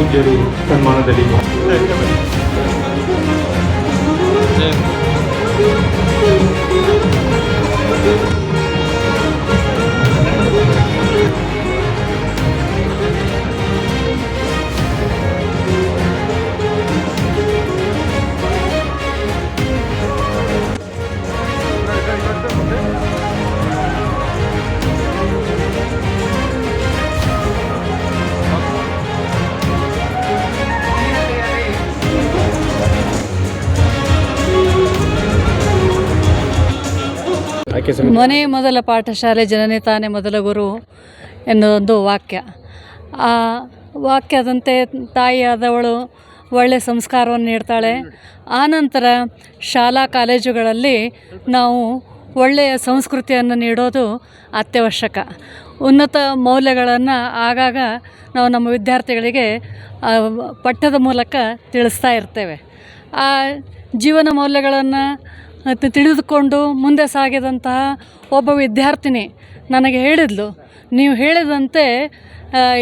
ಪೂಜ್ಯರು ಸನ್ಮಾನದಲ್ಲಿ ಆಯ್ಕೆ ಸಮಿತಿ ಮನೆ ಮೊದಲ ಪಾಠಶಾಲೆ ಜನನಿ ತಾನೇ ಮೊದಲ ಗುರು ಎನ್ನುವೊಂದು ವಾಕ್ಯ. ಆ ವಾಕ್ಯದಂತೆ ತಾಯಿಯಾದವಳು ಒಳ್ಳೆಯ ಸಂಸ್ಕಾರವನ್ನು ನೀಡ್ತಾಳೆ. ಆನಂತರ ಶಾಲಾ ಕಾಲೇಜುಗಳಲ್ಲಿ ನಾವು ಒಳ್ಳೆಯ ಸಂಸ್ಕೃತಿಯನ್ನು ನೀಡೋದು ಅತ್ಯವಶ್ಯಕ. ಉನ್ನತ ಮೌಲ್ಯಗಳನ್ನು ಆಗಾಗ ನಾವು ನಮ್ಮ ವಿದ್ಯಾರ್ಥಿಗಳಿಗೆ ಪಠ್ಯದ ಮೂಲಕ ತಿಳಿಸ್ತಾ ಇರ್ತೇವೆ. ಆ ಜೀವನ ಮೌಲ್ಯಗಳನ್ನು ತಿ- ತಿಳಿದುಕೊಂಡು ಮುಂದೆ ಸಾಗಿದಂತಹ ಒಬ್ಬ ವಿದ್ಯಾರ್ಥಿನಿ ನನಗೆ ಹೇಳಿದ್ಲು, ನೀವು ಹೇಳಿದಂತೆ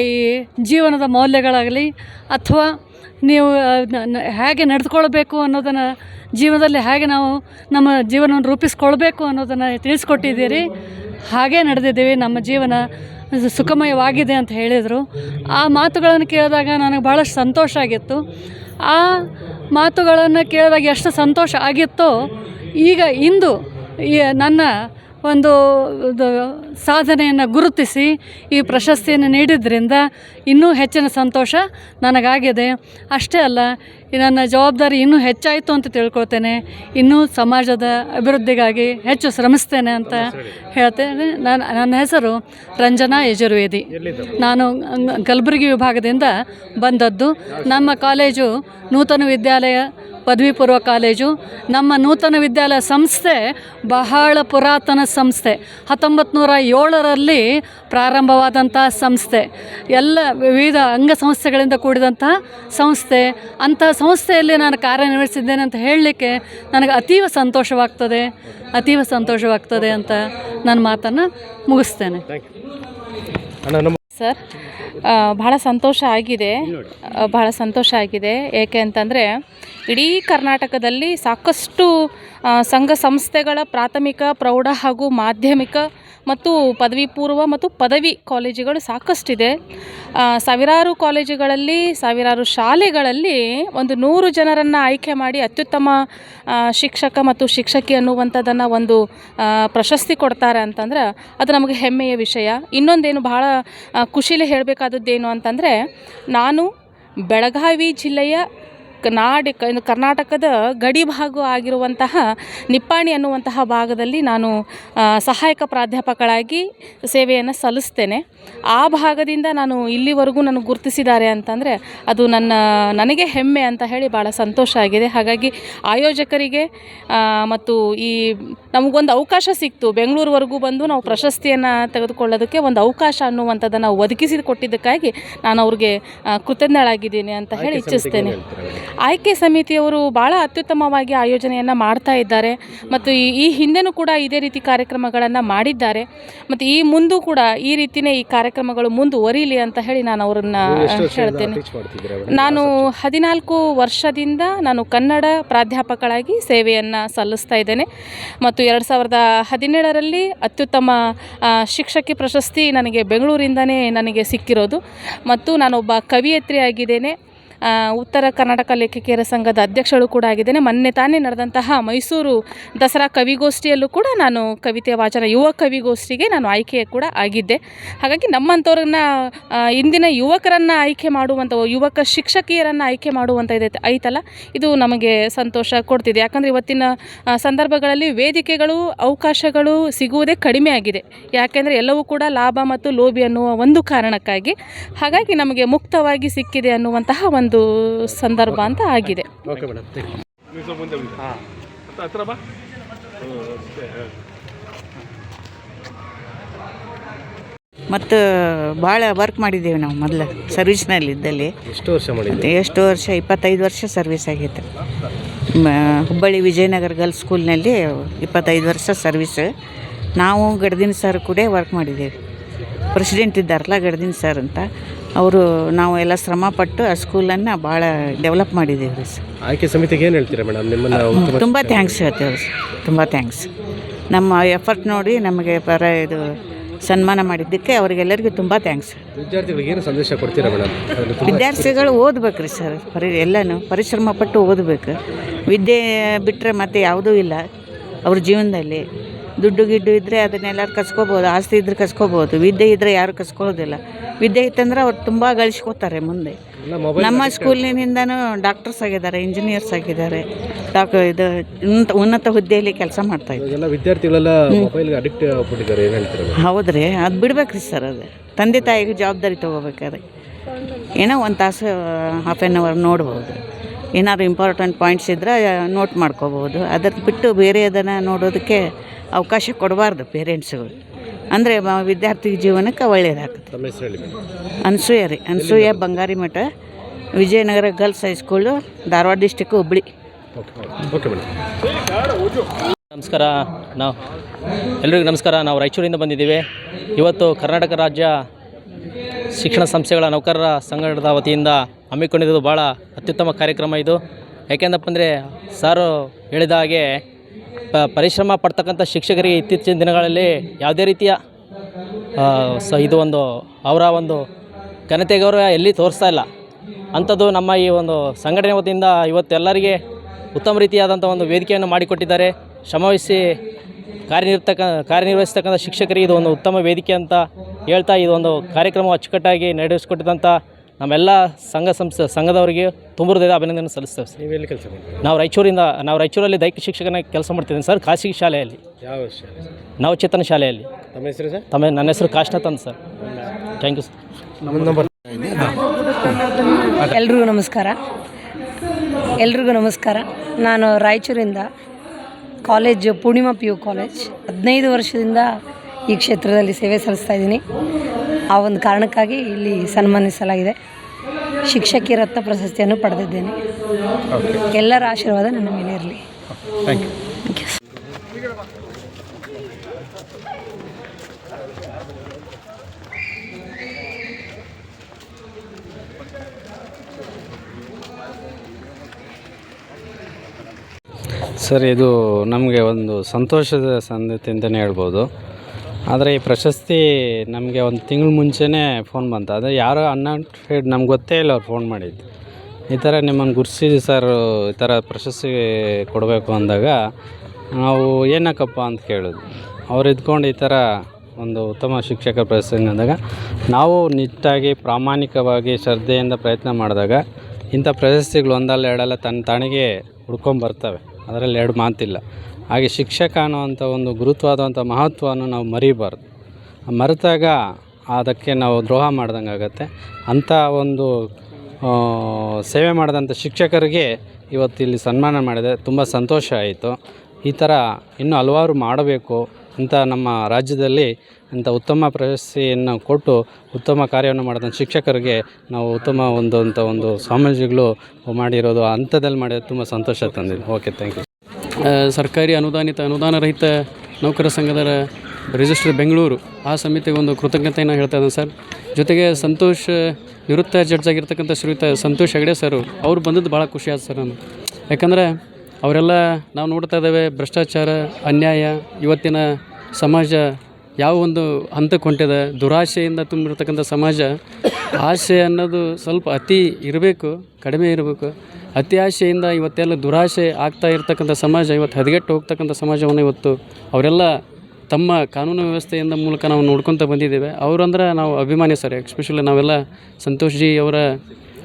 ಈ ಜೀವನದ ಮೌಲ್ಯಗಳಾಗಲಿ ಅಥವಾ ನೀವು ಹೇಗೆ ನಡೆದುಕೊಳ್ಬೇಕು ಅನ್ನೋದನ್ನು ಜೀವನದಲ್ಲಿ ಹೇಗೆ ನಾವು ನಮ್ಮ ಜೀವನವನ್ನು ರೂಪಿಸ್ಕೊಳ್ಬೇಕು ಅನ್ನೋದನ್ನು ತಿಳಿಸ್ಕೊಟ್ಟಿದ್ದೀರಿ. ಹಾಗೇ ನಡೆದಿದ್ದೀವಿ, ನಮ್ಮ ಜೀವನ ಸುಖಮಯವಾಗಿದೆ ಅಂತ ಹೇಳಿದರು. ಆ ಮಾತುಗಳನ್ನು ಕೇಳಿದಾಗ ನನಗೆ ಭಾಳಷ್ಟು ಸಂತೋಷ ಆಗಿತ್ತು. ಆ ಮಾತುಗಳನ್ನು ಕೇಳಿದಾಗ ಎಷ್ಟು ಸಂತೋಷ ಆಗಿತ್ತೋ ಈಗ ಇಂದು ನನ್ನ ಒಂದು ಸಾಧನೆಯನ್ನು ಗುರುತಿಸಿ ಈ ಪ್ರಶಸ್ತಿಯನ್ನು ನೀಡಿದ್ದರಿಂದ ಇನ್ನೂ ಹೆಚ್ಚಿನ ಸಂತೋಷ ನನಗಾಗಿದೆ. ಅಷ್ಟೇ ಅಲ್ಲ ನನ್ನ ಜವಾಬ್ದಾರಿ ಇನ್ನೂ ಹೆಚ್ಚಾಯಿತು ಅಂತ ತಿಳ್ಕೊಳ್ತೇನೆ. ಇನ್ನೂ ಸಮಾಜದ ಅಭಿವೃದ್ಧಿಗಾಗಿ ಹೆಚ್ಚು ಶ್ರಮಿಸ್ತೇನೆ ಅಂತ ಹೇಳ್ತೇನೆ. ನಾನು ನನ್ನ ಹೆಸರು ರಂಜನಾ ಯಜುರ್ವೇದಿ. ನಾನು ಕಲಬುರಗಿ ವಿಭಾಗದಿಂದ ಬಂದದ್ದು. ನಮ್ಮ ಕಾಲೇಜು ನೂತನ ವಿದ್ಯಾಲಯ ಪದವಿ ಪೂರ್ವ ಕಾಲೇಜು ನಮ್ಮ ನೂತನ ವಿದ್ಯಾಲಯ ಸಂಸ್ಥೆ ಬಹಳ ಪುರಾತನ ಸಂಸ್ಥೆ. ಹತ್ತೊಂಬತ್ತು ನೂರ ಏಳರಲ್ಲಿ ಪ್ರಾರಂಭವಾದಂಥ ಸಂಸ್ಥೆ. ಎಲ್ಲ ವಿವಿಧ ಅಂಗಸಂಸ್ಥೆಗಳಿಂದ ಕೂಡಿದಂತಹ ಸಂಸ್ಥೆ. ಅಂತಹ ಸಂಸ್ಥೆಯಲ್ಲಿ ನಾನು ಕಾರ್ಯನಿರ್ವಹಿಸಿದ್ದೇನೆ ಅಂತ ಹೇಳಲಿಕ್ಕೆ ನನಗೆ ಅತೀವ ಸಂತೋಷವಾಗ್ತದೆ. ಅತೀವ ಸಂತೋಷವಾಗ್ತದೆ ಅಂತ ನನ್ನ ಮಾತನ್ನು ಮುಗಿಸ್ತೇನೆ. ಸರ್? ಬಹಳ ಸಂತೋಷ ಆಗಿದೆ. ಬಹಳ ಸಂತೋಷ ಆಗಿದೆ. ಏಕೆ ಅಂತಂದರೆ, ಇಡೀ ಕರ್ನಾಟಕದಲ್ಲಿ ಸಾಕಷ್ಟು ಸಂಘ ಸಂಸ್ಥೆಗಳ ಪ್ರಾಥಮಿಕ, ಪ್ರೌಢ ಹಾಗೂ ಮಾಧ್ಯಮಿಕ ಮತ್ತು ಪದವಿ ಪೂರ್ವ ಮತ್ತು ಪದವಿ ಕಾಲೇಜುಗಳು ಸಾಕಷ್ಟಿದೆ. ಸಾವಿರಾರು ಕಾಲೇಜುಗಳಲ್ಲಿ ಸಾವಿರಾರು ಶಾಲೆಗಳಲ್ಲಿ ಒಂದು ನೂರು ಜನರನ್ನು ಆಯ್ಕೆ ಮಾಡಿ ಅತ್ಯುತ್ತಮ ಶಿಕ್ಷಕ ಮತ್ತು ಶಿಕ್ಷಕಿ ಅನ್ನುವಂಥದ್ದನ್ನು ಒಂದು ಪ್ರಶಸ್ತಿ ಕೊಡ್ತಾರೆ ಅಂತಂದ್ರೆ ಅದು ನಮಗೆ ಹೆಮ್ಮೆಯ ವಿಷಯ. ಇನ್ನೊಂದೇನು ಆ, ಖುಷಿಲಿ ಹೇಳಬೇಕಾದದ್ದೇನು ಅಂತಂದರೆ ನಾನು ಬೆಳಗಾವಿ ಜಿಲ್ಲೆಯ ನಾಡಿ ಇನ್ನು ಕರ್ನಾಟಕದ ಗಡಿ ಭಾಗ ಆಗಿರುವಂತಹ ನಿಪ್ಪಾಣಿ ಅನ್ನುವಂತಹ ಭಾಗದಲ್ಲಿ ನಾನು ಸಹಾಯಕ ಪ್ರಾಧ್ಯಾಪಕಳಾಗಿ ಸೇವೆಯನ್ನು ಸಲ್ಲಿಸ್ತೇನೆ. ಆ ಭಾಗದಿಂದ ನಾನು ಇಲ್ಲಿವರೆಗೂ ನನಗೆ ಗುರುತಿಸಿದ್ದಾರೆ ಅಂತಂದರೆ ಅದು ನನ್ನ ನನಗೆ ಹೆಮ್ಮೆ ಅಂತ ಹೇಳಿ ಭಾಳ ಸಂತೋಷ ಆಗಿದೆ. ಹಾಗಾಗಿ ಆಯೋಜಕರಿಗೆ ಮತ್ತು ಈ ನಮಗೊಂದು ಅವಕಾಶ ಸಿಕ್ತು. ಬೆಂಗಳೂರುವರೆಗೂ ಬಂದು ನಾವು ಪ್ರಶಸ್ತಿಯನ್ನು ತೆಗೆದುಕೊಳ್ಳೋದಕ್ಕೆ ಒಂದು ಅವಕಾಶ ಅನ್ನುವಂಥದ್ದನ್ನು ಒದಗಿಸಿ ಕೊಟ್ಟಿದ್ದಕ್ಕಾಗಿ ನಾನು ಅವ್ರಿಗೆ ಕೃತಜ್ಞಳಾಗಿದ್ದೀನಿ ಅಂತ ಹೇಳಿ ಇಚ್ಛಿಸ್ತೇನೆ. ಆಯ್ಕೆ ಸಮಿತಿಯವರು ಭಾಳ ಅತ್ಯುತ್ತಮವಾಗಿ ಆಯೋಜನೆಯನ್ನು ಮಾಡ್ತಾ ಇದ್ದಾರೆ. ಮತ್ತು ಈ ಈ ಹಿಂದೆನೂ ಕೂಡ ಇದೇ ರೀತಿ ಕಾರ್ಯಕ್ರಮಗಳನ್ನು ಮಾಡಿದ್ದಾರೆ. ಮತ್ತು ಈ ಮುಂದೂ ಕೂಡ ಈ ರೀತಿಯೇ ಈ ಕಾರ್ಯಕ್ರಮಗಳು ಮುಂದುವರಿಲಿ ಅಂತ ಹೇಳಿ ನಾನು ಅವರನ್ನ ಹೇಳ್ತೇನೆ? ನಾನು ಹದಿನಾಲ್ಕು ವರ್ಷದಿಂದ ನಾನು ಕನ್ನಡ ಪ್ರಾಧ್ಯಾಪಕಳಾಗಿ ಸೇವೆಯನ್ನು ಸಲ್ಲಿಸ್ತಾ ಇದ್ದೇನೆ. ಮತ್ತು ಎರಡು ಸಾವಿರದ ಹದಿನೇಳರಲ್ಲಿ ಅತ್ಯುತ್ತಮ ಶಿಕ್ಷಕಿ ಪ್ರಶಸ್ತಿ ನನಗೆ ಬೆಂಗಳೂರಿಂದನೇ ನನಗೆ ಸಿಕ್ಕಿರೋದು. ಮತ್ತು ನಾನೊಬ್ಬ ಕವಿಯತ್ರಿ ಆಗಿದ್ದೇನೆ ಉತ್ತರ ಕರ್ನಾಟಕ ಲೇಖಕಿಯರ ಸಂಘದ ಅಧ್ಯಕ್ಷಳು ಕೂಡ ಆಗಿದ್ದೇನೆ. ಮೊನ್ನೆ ತಾನೇ ನಡೆದಂತಹ ಮೈಸೂರು ದಸರಾ ಕವಿಗೋಷ್ಠಿಯಲ್ಲೂ ಕೂಡ ನಾನು ಕವಿತೆ ವಾಚನ, ಯುವ ಕವಿಗೋಷ್ಠಿಗೆ ನಾನು ಆಯ್ಕೆ ಕೂಡ ಆಗಿದ್ದೆ. ಹಾಗಾಗಿ ನಮ್ಮಂಥವ್ರನ್ನ ಇಂದಿನ ಯುವಕರನ್ನು ಆಯ್ಕೆ ಮಾಡುವಂಥ ಯುವಕ ಶಿಕ್ಷಕಿಯರನ್ನು ಆಯ್ಕೆ ಮಾಡುವಂಥ ಇದೆ ಐತಲ್ಲ ಇದು ನಮಗೆ ಸಂತೋಷ ಕೊಡ್ತಿದೆ. ಯಾಕಂದರೆ ಇವತ್ತಿನ ಸಂದರ್ಭಗಳಲ್ಲಿ ವೇದಿಕೆಗಳು, ಅವಕಾಶಗಳು ಸಿಗುವುದೇ ಕಡಿಮೆ ಆಗಿದೆ. ಯಾಕೆಂದರೆ ಎಲ್ಲವೂ ಕೂಡ ಲಾಭ ಮತ್ತು ಲೋಭಿ ಅನ್ನುವ ಒಂದು ಕಾರಣಕ್ಕಾಗಿ. ಹಾಗಾಗಿ ನಮಗೆ ಮುಕ್ತವಾಗಿ ಸಿಕ್ಕಿದೆ ಅನ್ನುವಂತಹ ಒಂದು ಸಂದರ್ಭ ಅಂತ ಆಗಿದೆ. ಮತ್ತು ಭಾಳ ವರ್ಕ್ ಮಾಡಿದ್ದೇವೆ ನಾವು ಮೊದಲು ಸರ್ವಿಸ್ನಲ್ಲಿದ್ದಲ್ಲಿ ಎಷ್ಟು ವರ್ಷ ಮಾಡಿದ್ದೆ ಎಷ್ಟು ವರ್ಷ? ಇಪ್ಪತ್ತೈದು ವರ್ಷ ಸರ್ವಿಸ್ ಆಗಿತ್ತು. ಹುಬ್ಬಳ್ಳಿ ವಿಜಯನಗರ ಗರ್ಲ್ಸ್ ಸ್ಕೂಲ್ನಲ್ಲಿ ಇಪ್ಪತ್ತೈದು ವರ್ಷ ಸರ್ವಿಸ್ ನಾವು ಗಡ್ದಿನ ಸರ್ ಕೂಡ ವರ್ಕ್ ಮಾಡಿದ್ದೇವೆ. ಪ್ರೆಸಿಡೆಂಟ್ ಇದ್ದಾರಲ್ಲ ಗಡ್ದಿನ ಸರ್ ಅಂತ. ಅವರು ನಾವು ಎಲ್ಲ ಶ್ರಮಪಟ್ಟು ಆ ಸ್ಕೂಲನ್ನು ಭಾಳ ಡೆವಲಪ್ ಮಾಡಿದ್ದೀವಿ ರೀ ಸರ್. ಆಯ್ಕೆ ಸಮಿತಿಗೆ ಏನು ಹೇಳ್ತೀರಾ ಮೇಡಮ್? ನಿಮ್ಮನ್ನು ತುಂಬ ಥ್ಯಾಂಕ್ಸ್ ಹೇಳ್ತೇವೆ ಸರ್. ತುಂಬ ಥ್ಯಾಂಕ್ಸ್ ನಮ್ಮ ಎಫರ್ಟ್ ನೋಡಿ ನಮಗೆ ಪರ ಇದು ಸನ್ಮಾನ ಮಾಡಿದ್ದಕ್ಕೆ ಅವರಿಗೆಲ್ಲರಿಗೂ ತುಂಬ ಥ್ಯಾಂಕ್ಸ್ ವಿದ್ಯಾರ್ಥಿಗಳಿಗೆ ಏನು ಸಂದೇಶ ಕೊಡ್ತೀರಾ ಮೇಡಮ್? ವಿದ್ಯಾರ್ಥಿಗಳು ಓದ್ಬೇಕು ರೀ ಸರ್. ಪರಿ ಎಲ್ಲನೂ ಪರಿಶ್ರಮ ಪಟ್ಟು ಓದಬೇಕು. ವಿದ್ಯೆ ಬಿಟ್ಟರೆ ಮತ್ತೆ ಯಾವುದೂ ಇಲ್ಲ. ಅವ್ರ ಜೀವನದಲ್ಲಿ ದುಡ್ಡು ಗಿಡ್ಡು ಇದ್ದರೆ ಅದನ್ನೆಲ್ಲರೂ ಕಸ್ಕೋಬೋದು ಆಸ್ತಿ ಇದ್ದರೆ ಕಸ್ಕೋಬೋದು ವಿದ್ಯೆ ಇದ್ದರೆ ಯಾರು ಕಸ್ಕೊಳ್ಳೋದಿಲ್ಲ. ವಿದ್ಯೆ ಇತ್ತಂದ್ರೆ ಅವ್ರು ತುಂಬ ಗಳಿಸ್ಕೋತಾರೆ ಮುಂದೆ. ನಮ್ಮ ಸ್ಕೂಲಿನಿಂದನೂ ಡಾಕ್ಟರ್ಸ್ ಆಗಿದ್ದಾರೆ ಇಂಜಿನಿಯರ್ಸ್ ಆಗಿದ್ದಾರೆ. ಡಾಕ್ ಇದು ಉನ್ನತ ಉನ್ನತ ಹುದ್ದೆಯಲ್ಲಿ ಕೆಲಸ ಮಾಡ್ತಾ ಇದ್ದಾರೆ. ಎಲ್ಲ ವಿದ್ಯಾರ್ಥಿಗಳೆಲ್ಲ ಮೊಬೈಲ್ಗೆ ಅಡಿಕ್ಟ್ ಆಗ್ಬಿಟ್ಟಿದ್ದಾರೆ ಏನು ಹೇಳ್ತೀರಾ ಮೇಡಮ್ ಹೌದ್ರಿ ಅದು ಬಿಡ್ಬೇಕ್ರಿ ಸರ್ ಅದು. ತಂದೆ ತಾಯಿಗೆ ಜವಾಬ್ದಾರಿ ತೊಗೋಬೇಕಾದ್ರೆ. ಏನೋ ಒಂದು ತಾಸು ಹಾಫ್ ಆ್ಯನ್ ಅವರ್ ನೋಡ್ಬೋದು. ಏನಾದ್ರು ಇಂಪಾರ್ಟೆಂಟ್ ಪಾಯಿಂಟ್ಸ್ ಇದ್ದರೆ ನೋಟ್ ಮಾಡ್ಕೋಬೋದು. ಅದಕ್ಕೆ ಬಿಟ್ಟು ಬೇರೆ ಅದನ್ನು ನೋಡೋದಕ್ಕೆ ಅವಕಾಶ ಕೊಡಬಾರ್ದು ಪೇರೆಂಟ್ಸ್ಗಳು ಅಂದರೆ ವಿದ್ಯಾರ್ಥಿ ಜೀವನಕ್ಕೆ ಒಳ್ಳೆಯದಾಗುತ್ತೆ ಅನಸೂಯ ರೀ Anasuya Bangari Math Vijayanagar girls high school Dharwad district Hubli. ನಮಸ್ಕಾರ ನಾವು ಎಲ್ರಿಗೂ ನಮಸ್ಕಾರ. ನಾವು ರಾಯಚೂರಿಂದ ಬಂದಿದ್ದೀವಿ. ಇವತ್ತು ಕರ್ನಾಟಕ ರಾಜ್ಯ ಶಿಕ್ಷಣ ಸಂಸ್ಥೆಗಳ ನೌಕರರ ಸಂಘಟದ ವತಿಯಿಂದ ಹಮ್ಮಿಕೊಂಡಿರೋದು ಭಾಳ ಅತ್ಯುತ್ತಮ ಕಾರ್ಯಕ್ರಮ ಇದು. ಯಾಕೆಂದಪ್ಪ ಅಂದರೆ ಸಾರು ಹೇಳಿದ ಹಾಗೆ ಪರಿಶ್ರಮ ಪಡ್ತಕ್ಕಂಥ ಶಿಕ್ಷಕರಿಗೆ ಇತ್ತೀಚಿನ ದಿನಗಳಲ್ಲಿ ಯಾವುದೇ ರೀತಿಯ ಸ ಇದು ಒಂದು, ಅವರ ಒಂದು ಘನತೆ ಗೌರವ ಎಲ್ಲಿ ತೋರಿಸ್ತಾ ಇಲ್ಲ. ಅಂಥದ್ದು ನಮ್ಮ ಈ ಒಂದು ಸಂಘಟನೆ ವತಿಯಿಂದ ಇವತ್ತು ಎಲ್ಲರಿಗೆ ಉತ್ತಮ ರೀತಿಯಾದಂಥ ಒಂದು ವೇದಿಕೆಯನ್ನು ಮಾಡಿಕೊಟ್ಟಿದ್ದಾರೆ. ಶ್ರಮವಹಿಸಿ ಕಾರ್ಯನಿರ್ತಕ್ಕ ಕಾರ್ಯನಿರ್ವಹಿಸ್ತಕ್ಕಂಥ ಶಿಕ್ಷಕರಿಗೆ ಇದು ಒಂದು ಉತ್ತಮ ವೇದಿಕೆ ಅಂತ ಹೇಳ್ತಾ ಇದೊಂದು ಕಾರ್ಯಕ್ರಮ ಅಚ್ಚುಕಟ್ಟಾಗಿ ನಡೆಸಿಕೊಟ್ಟಿದಂಥ ನಮ್ಮೆಲ್ಲ ಸಂಘ ಸಂಸ್ಥೆ ಸಂಘದವರಿಗೆ ತುಂಬ ಹೃದಯದ ಅಭಿನಂದನೆ ಸಲ್ಲಿಸ್ತೇವೆ ಸರ್. ನೀವೆಲ್ಲಿ ಎಲ್ಲಿ ಕೆಲಸ ಮಾಡ್ತೀರಾ? ನಾವು ರಾಯಚೂರಿಂದ ನಾವು ರಾಯಚೂರಲ್ಲಿ ದೈಹಿಕ ಶಿಕ್ಷಕನ ಕೆಲಸ ಮಾಡ್ತಿದ್ದೀನಿ ಸರ್ ಖಾಸಗಿ ಶಾಲೆಯಲ್ಲಿ. ಯಾವ ಶಾಲೆ ಸರ್? ನವಚೇತನ ಶಾಲೆಯಲ್ಲಿ. ತಮ್ಮ ಹೆಸರು ಸರ್? ತಮ್ಮ ನನ್ನ ಹೆಸರು ಕಾಶ್ನಾಥ್ ಅಂತ ಸರ್. ಥ್ಯಾಂಕ್ ಯು ಸರ್ ಎಲ್ರಿಗೂ ನಮಸ್ಕಾರ. ಎಲ್ರಿಗೂ ನಮಸ್ಕಾರ. ನಾನು ರಾಯಚೂರಿಂದ college Purnima P U college ಹದಿನೈದು ವರ್ಷದಿಂದ ಈ ಕ್ಷೇತ್ರದಲ್ಲಿ ಸೇವೆ ಸಲ್ಲಿಸ್ತಾ ಇದ್ದೀನಿ. ಆ ಒಂದು ಕಾರಣಕ್ಕಾಗಿ ಇಲ್ಲಿ ಸನ್ಮಾನಿಸಲಾಗಿದೆ. ಶಿಕ್ಷಕಿ ರತ್ನ ಪ್ರಶಸ್ತಿಯನ್ನು ಪಡೆದಿದ್ದೇನೆ. ಎಲ್ಲರ ಆಶೀರ್ವಾದ ನನ್ನ ಮೇಲೆ ಇರಲಿ. ಥ್ಯಾಂಕ್ ಯು ಸರ್ ಇದು ನಮಗೆ ಒಂದು ಸಂತೋಷದ ಸಂಗತಿ ಅಂತಲೇ ಹೇಳ್ಬೋದು. ಆದರೆ ಈ ಪ್ರಶಸ್ತಿ ನಮಗೆ ಒಂದು ತಿಂಗಳು ಮುಂಚೆನೇ ಫೋನ್ ಬಂತು. ಅದೇ ಯಾರೋ ಅನ್ಅಂಟೆಡ್ ನಮ್ಗೆ ಗೊತ್ತೇ ಇಲ್ಲ ಅವ್ರು ಫೋನ್ ಮಾಡಿದ್ದು. ಈ ಥರ ನಿಮ್ಮನ್ನು ಗುರ್ಸಿದ್ವಿ ಸರ್ ಈ ಥರ ಪ್ರಶಸ್ತಿ ಕೊಡಬೇಕು ಅಂದಾಗ ನಾವು ಏನಕ್ಕಪ್ಪ ಅಂತ ಕೇಳಿದ್ವಿ ಅವ್ರು ಇದ್ಕೊಂಡು ಈ ಥರ ಒಂದು ಉತ್ತಮ ಶಿಕ್ಷಕ ಪ್ರಶಸ್ತಿ ಅಂದಾಗ ನಾವು ನಿಟ್ಟಾಗಿ ಪ್ರಾಮಾಣಿಕವಾಗಿ ಶ್ರದ್ಧೆಯಿಂದ ಪ್ರಯತ್ನ ಮಾಡಿದಾಗ ಇಂಥ ಪ್ರಶಸ್ತಿಗಳು ಒಂದಲ್ಲ ಎರಡಲ್ಲ ತನ್ನ ತಾಣಿಗೆ ಹುಡ್ಕೊಂಬರ್ತವೆ ಅದರಲ್ಲಿ ಎರಡು ಮಾತಿಲ್ಲ. ಹಾಗೆ ಶಿಕ್ಷಕ ಅನ್ನುವಂಥ ಒಂದು ಗುರುತ್ವವಾದಂಥ ಮಹತ್ವವನ್ನು ನಾವು ಮರಿಬಾರ್ದು. ಮರೆತಾಗ ಅದಕ್ಕೆ ನಾವು ದ್ರೋಹ ಮಾಡ್ದಂಗೆ ಆಗುತ್ತೆ. ಅಂಥ ಒಂದು ಸೇವೆ ಮಾಡಿದಂಥ ಶಿಕ್ಷಕರಿಗೆ ಇವತ್ತು ಇಲ್ಲಿ ಸನ್ಮಾನ ಮಾಡಿದೆ ತುಂಬ ಸಂತೋಷ ಆಯಿತು. ಈ ಥರ ಇನ್ನೂ ಹಲವಾರು ಮಾಡಬೇಕು ಅಂತ ನಮ್ಮ ರಾಜ್ಯದಲ್ಲಿ ಅಂಥ ಉತ್ತಮ ಪ್ರಶಸ್ತಿಯನ್ನು ಕೊಟ್ಟು ಉತ್ತಮ ಕಾರ್ಯವನ್ನು ಮಾಡಿದಂಥ ಶಿಕ್ಷಕರಿಗೆ ನಾವು ಉತ್ತಮ ಒಂದು ಅಂತ ಒಂದು ಸ್ವಾಮೀಜಿಗಳು ಮಾಡಿರೋದು ಅಂಥದ್ದಲ್ಲಿ ಮಾಡಿದ ತುಂಬ ಸಂತೋಷ ತಂದಿದೆ. Okay, thank you. ಸರ್ಕಾರಿ ಅನುದಾನಿತ ಅನುದಾನ ರಹಿತ ನೌಕರ ಸಂಘದ ರಿಜಿಸ್ಟರ್ ಬೆಂಗಳೂರು ಆ ಸಮಿತಿಗೆ ಒಂದು ಕೃತಜ್ಞತೆಯನ್ನು ಹೇಳ್ತಾ ಇದ್ದೇನೆ ಸರ್. ಜೊತೆಗೆ ಸಂತೋಷ್, ನಿವೃತ್ತ ಜಡ್ಜ್ ಆಗಿರ್ತಕ್ಕಂಥ ಶ್ರೀಯುತ ಸಂತೋಷ್ ಹೆಗಡೆ ಸರ್, ಅವ್ರು ಬಂದದ್ದು ಭಾಳ ಖುಷಿ ಆಯ್ತು ಸರ್ ನಾನು ಯಾಕಂದರೆ ಅವರೆಲ್ಲ ನಾವು ನೋಡ್ತಾ ಇದ್ದೇವೆ ಭ್ರಷ್ಟಾಚಾರ, ಅನ್ಯಾಯ, ಇವತ್ತಿನ ಸಮಾಜ ಯಾವ ಒಂದು ಹಂತಕ್ಕೆ ಹೊಂಟಿದೆ ದುರಾಶೆಯಿಂದ ತುಂಬಿರ್ತಕ್ಕಂಥ ಸಮಾಜ, ಆಸೆ ಅನ್ನೋದು ಸ್ವಲ್ಪ ಅತಿ ಇರಬೇಕು, ಕಡಿಮೆ ಇರಬೇಕು. ಅತಿ ಆಶೆಯಿಂದ ಇವತ್ತೆಲ್ಲ ದುರಾಶೆ ಆಗ್ತಾ ಇರ್ತಕ್ಕಂಥ ಸಮಾಜ, ಇವತ್ತು ಹದಗೆಟ್ಟು ಹೋಗ್ತಕ್ಕಂಥ ಸಮಾಜವನ್ನು ಇವತ್ತು ಅವರೆಲ್ಲ ತಮ್ಮ ಕಾನೂನು ವ್ಯವಸ್ಥೆಯಿಂದ ಮೂಲಕ ನಾವು ನೋಡ್ಕೊತ ಬಂದಿದ್ದೇವೆ. ಅವರಂದ್ರೆ ನಾವು ಅಭಿಮಾನಿ ಸರ್, ಎಕ್ಸ್ಪೆಷಲಿ ನಾವೆಲ್ಲ ಸಂತೋಷ್ ಜಿ ಅವರ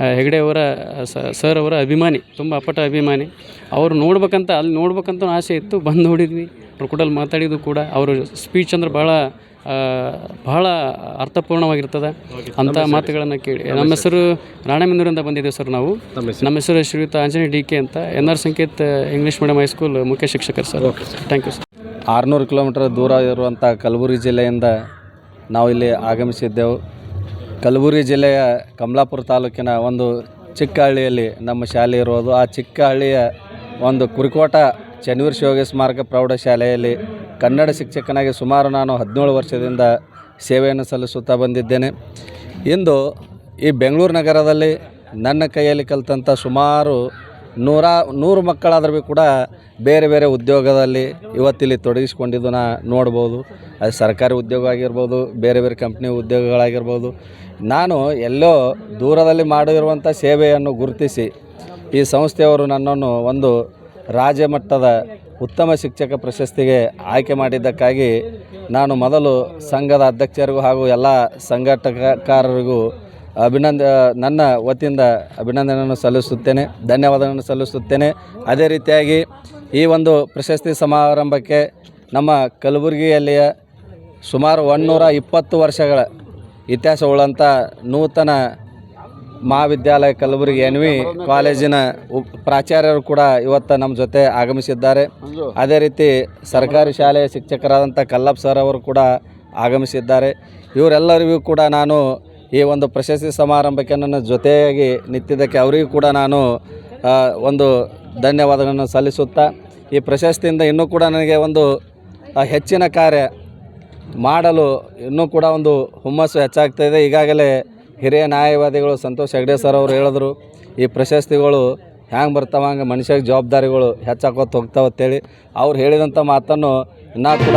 ಆ, ಹೆಗಡೆ ಅವರ ಸ- ಸರ್ ಅವರ ಅಭಿಮಾನಿ ತುಂಬ ಅಪ್ಪಟ ಅಭಿಮಾನಿ. ಅವರು ನೋಡ್ಬೇಕಂತ ಅಲ್ಲಿ ನೋಡ್ಬೇಕಂತ ಆಸೆ ಇತ್ತು ಬಂದು ನೋಡಿದ್ವಿ. ಅವ್ರ ಮಾತಾಡಿದ್ದು ಕೂಡ ಅವರು ಸ್ಪೀಚ್ ಅಂದ್ರೆ ಭಾಳ ಬಹಳ ಅರ್ಥಪೂರ್ಣವಾಗಿರ್ತದೆ ಅಂಥ ಮಾತುಗಳನ್ನು ಕೇಳಿ. ನಮ್ಮ ಹೆಸರು ರಾಣೆಬೆನ್ನೂರಿಂದ ಬಂದಿದ್ದೇವೆ ಸರ್ ನಾವು. ನಮ್ಮ ಹೆಸರು. ಶ್ರೀಯುತ ಆಂಜನೇಯ ಡಿ ಕೆ ಅಂತ. N R Sanket English medium high school ಮುಖ್ಯ ಶಿಕ್ಷಕರು ಸರ್. ಥ್ಯಾಂಕ್ ಯು ಸರ್ ಆರುನೂರು ಕಿಲೋಮೀಟರ್ ದೂರ ಇರುವಂಥ ಕಲಬುರಗಿ ಜಿಲ್ಲೆಯಿಂದ ನಾವು ಇಲ್ಲಿ ಆಗಮಿಸಿದ್ದೆವು. ಕಲಬುರಗಿ ಜಿಲ್ಲೆಯ ಕಮಲಾಪುರ ತಾಲೂಕಿನ ಒಂದು ಚಿಕ್ಕ ಹಳ್ಳಿಯಲ್ಲಿ ನಮ್ಮ ಶಾಲೆ ಇರೋದು ಆ ಚಿಕ್ಕ ಹಳ್ಳಿಯ ಒಂದು ಕುರಿಕೋಟ ಚನ್ನವೀರ ಶಿವಯೋಗಿ ಸ್ಮಾರಕ ಪ್ರೌಢಶಾಲೆಯಲ್ಲಿ ಕನ್ನಡ ಶಿಕ್ಷಕನಾಗಿ ಸುಮಾರು ನಾನು ಹದಿನೇಳು ವರ್ಷದಿಂದ ಸೇವೆಯನ್ನು ಸಲ್ಲಿಸುತ್ತಾ ಬಂದಿದ್ದೇನೆ. ಇಂದು ಈ ಬೆಂಗಳೂರು ನಗರದಲ್ಲಿ ನನ್ನ ಕೈಯಲ್ಲಿ ಕಲಿತಂಥ ಸುಮಾರು ನೂರ, ನೂರು ಮಕ್ಕಳಾದ್ರೂ ಕೂಡ ಬೇರೆ ಬೇರೆ ಉದ್ಯೋಗದಲ್ಲಿ ಇವತ್ತಿಲ್ಲಿ ತೊಡಗಿಸ್ಕೊಂಡಿದ್ದು ನಾ ನೋಡ್ಬೋದು. ಅದು ಸರ್ಕಾರಿ ಉದ್ಯೋಗ ಆಗಿರ್ಬೋದು, ಬೇರೆ ಬೇರೆ ಕಂಪ್ನಿ ಉದ್ಯೋಗಗಳಾಗಿರ್ಬೋದು. ನಾನು ಎಲ್ಲೋ ದೂರದಲ್ಲಿ ಮಾಡಿರುವಂಥ ಸೇವೆಯನ್ನು ಗುರುತಿಸಿ ಈ ಸಂಸ್ಥೆಯವರು ನನ್ನನ್ನು ಒಂದು ರಾಜ್ಯ ಮಟ್ಟದ ಉತ್ತಮ ಶಿಕ್ಷಕ ಪ್ರಶಸ್ತಿಗೆ ಆಯ್ಕೆ ಮಾಡಿದ್ದಕ್ಕಾಗಿ ನಾನು ಮೊದಲು ಸಂಘದ ಅಧ್ಯಕ್ಷರಿಗೂ ಹಾಗೂ ಎಲ್ಲ ಸಂಘಟಕಕಾರರಿಗೂ ಅಭಿನಂದ ನನ್ನ ವತಿಯಿಂದ ಅಭಿನಂದನೆಯನ್ನು ಸಲ್ಲಿಸುತ್ತೇನೆ, ಧನ್ಯವಾದಗಳನ್ನು ಸಲ್ಲಿಸುತ್ತೇನೆ. ಅದೇ ರೀತಿಯಾಗಿ ಈ ಒಂದು ಪ್ರಶಸ್ತಿ ಸಮಾರಂಭಕ್ಕೆ ನಮ್ಮ ಕಲಬುರಗಿಯಲ್ಲಿಯ ಸುಮಾರು ಒಂದುನೂರ ಇಪ್ಪತ್ತು ವರ್ಷಗಳ ಇತಿಹಾಸವುಳ್ಳಂಥ ನೂತನ ಮಹಾವಿದ್ಯಾಲಯ ಕಲಬುರಗಿ ಎನ್ ವಿ ಕಾಲೇಜಿನ ಪ್ರಾಚಾರ್ಯರು ಕೂಡ ಇವತ್ತು ನಮ್ಮ ಜೊತೆ ಆಗಮಿಸಿದ್ದಾರೆ. ಅದೇ ರೀತಿ ಸರ್ಕಾರಿ ಶಾಲೆಯ ಶಿಕ್ಷಕರಾದಂಥ ಕಲ್ಲಪ್ಪ ಸರ್ ಅವರು ಕೂಡ ಆಗಮಿಸಿದ್ದಾರೆ. ಇವರೆಲ್ಲರಿಗೂ ಕೂಡ ನಾನು ಈ ಒಂದು ಪ್ರಶಸ್ತಿ ಸಮಾರಂಭಕ್ಕೆ ನನ್ನ ಜೊತೆಯಾಗಿ ನಿಂತಿದ್ದಕ್ಕೆ ಅವರಿಗೂ ಕೂಡ ನಾನು ಒಂದು ಧನ್ಯವಾದಗಳನ್ನು ಸಲ್ಲಿಸುತ್ತಾ, ಈ ಪ್ರಶಸ್ತಿಯಿಂದ ಇನ್ನೂ ಕೂಡ ನನಗೆ ಒಂದು ಹೆಚ್ಚಿನ ಕಾರ್ಯ ಮಾಡಲು ಇನ್ನೂ ಕೂಡ ಒಂದು ಹುಮ್ಮಸ್ಸು ಹೆಚ್ಚಾಗ್ತಾ ಇದೆ ಈಗಾಗಲೇ ಹಿರಿಯ ನ್ಯಾಯವಾದಿಗಳು ಸಂತೋಷ್ ಹೆಗ್ಡೆ ಸರ್ ಅವರು ಹೇಳಿದ್ರು, ಈ ಪ್ರಶಸ್ತಿಗಳು ಹ್ಯಾಂಗೆ ಬರ್ತಾವ, ಹಂಗೆ ಮನುಷ್ಯಗೆ ಜವಾಬ್ದಾರಿಗಳು ಹೆಚ್ಚಾಕೋತ ಹೋಗ್ತಾವಂತೇಳಿ ಅವ್ರು ಹೇಳಿದಂಥ ಮಾತನ್ನು ಇನ್ನೂ ಕೂಡ